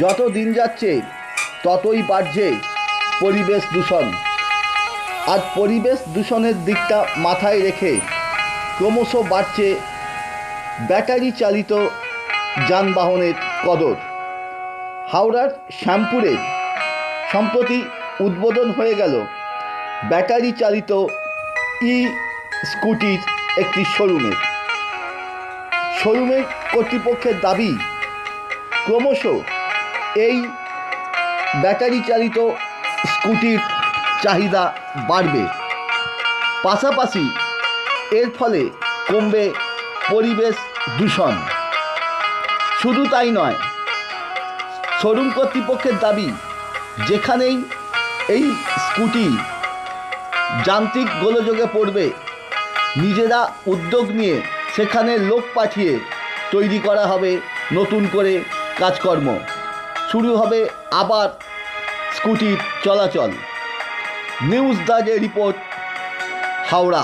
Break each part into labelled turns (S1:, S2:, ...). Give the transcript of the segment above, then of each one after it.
S1: যত দিন যাচ্ছে, ততই বাড়ছে পরিবেশ দূষণ। আর পরিবেশ দূষণের দিকটা মাথায় রেখে ক্রমশ বাড়ছে ব্যাটারি চালিত যানবাহনের কদর। হাওড়ার শ্যামপুরে সম্প্রতি উদ্বোধন হয়ে গেল ব্যাটারি চালিত ই স্কুটির একটি শোরুমের শোরুমের কর্তৃপক্ষের দাবি, ক্রমশ এই ব্যাটারি চালিত স্কুটির চাহিদা বাড়বে। পাশাপাশি এর ফলে কমবে পরিবেশ দূষণ। শুধু তাই নয়, শোরুম কর্তৃপক্ষের দাবি, যেখানেই এই স্কুটি যান্ত্রিক গোলযোগে পড়বে, নিজেরা উদ্যোগ নিয়ে সেখানে লোক পাঠিয়ে তৈরি করা হবে নতুন করে কাজকর্ম। শুরু হবে আবার স্কুটির চলাচল। নিউজ দাজে রিপোর্ট হাওড়া।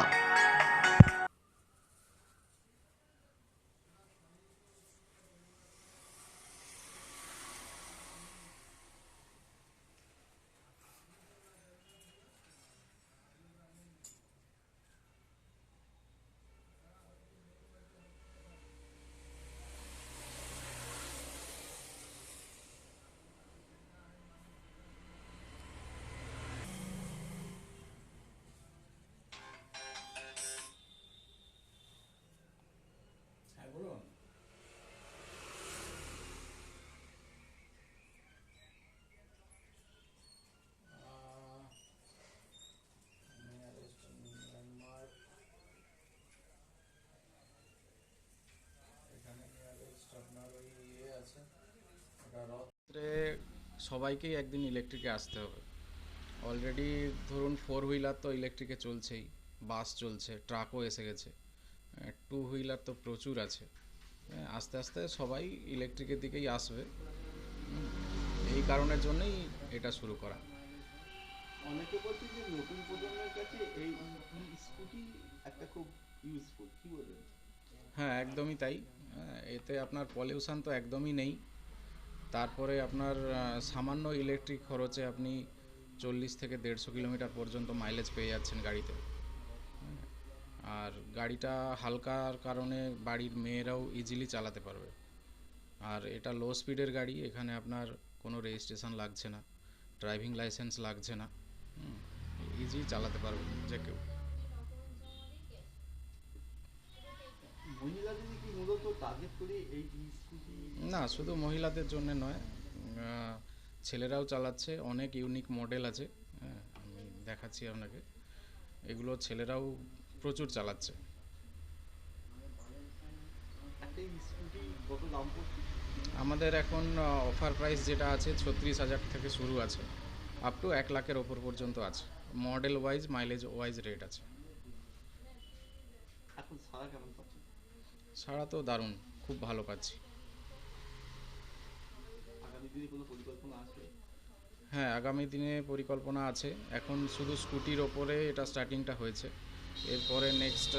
S2: সবাইকেই একদিন ইলেকট্রিকে আসতে হবে। অলরেডি ধরুন ফোর হুইলার তো ইলেকট্রিকে চলছেই বাস চলছে ট্রাকও এসে গেছে। টু হুইলার তো প্রচুর আছে। হ্যাঁ, আস্তে আস্তে সবাই ইলেকট্রিকের দিকেই আসবে। এই কারণের জন্যই এটা শুরু করা।
S3: অনেকে বলছে যে নতুন প্রজন্মের কাছে এই স্কুটি একটা খুব ইউজফুল কি বলবেন?
S2: হ্যাঁ একদমই তাই। হ্যাঁ, এতে আপনার পলিউশন তো একদমই নেই। তারপরে আপনার সামান্য ইলেকট্রিক খরচে আপনি চল্লিশ থেকে দেড়শো কিলোমিটার পর্যন্ত মাইলেজ পেয়ে যাচ্ছেন গাড়িতে। আর গাড়িটা হালকার কারণে বাড়ির মেয়েরাও ইজিলি চালাতে পারবে। আর এটা লো স্পিডের গাড়ি এখানে আপনার কোনো রেজিস্ট্রেশন লাগছে না ড্রাইভিং লাইসেন্স লাগছে না ইজি চালাতে পারবে যে কেউ। না শুধু মহিলাদের জন্য নয় ছেলেরাও চালাচ্ছে অনেক ইউনিক মডেল আছে হ্যাঁ, আমি দেখাচ্ছি আপনাকে। এগুলো ছেলেরাও প্রচুর চালাচ্ছে। আমাদের এখন অফার প্রাইস যেটা আছে ছত্রিশ হাজার থেকে শুরু আছে। আপ টু এক লাখের ওপর পর্যন্ত আছে। Model wise mileage wise rate আছে। সারা তো দারুণ খুব ভালো পাচ্ছি।
S3: আগামী দিনে কোনো পরিকল্পনা আছে?
S2: হ্যাঁ আগামী দিনে পরিকল্পনা আছে। এখন শুধু স্কুটির ওপরে এটা স্টার্টিংটা হয়েছে। এরপরে নেক্সট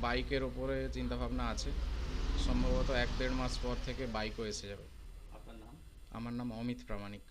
S2: বাইকের ওপরে চিন্তাভাবনা আছে। সম্ভবত এক দেড় মাস পর থেকে বাইকও এসে যাবে।
S3: আপনার নাম?
S2: আমার নাম অমিত প্রামাণিক।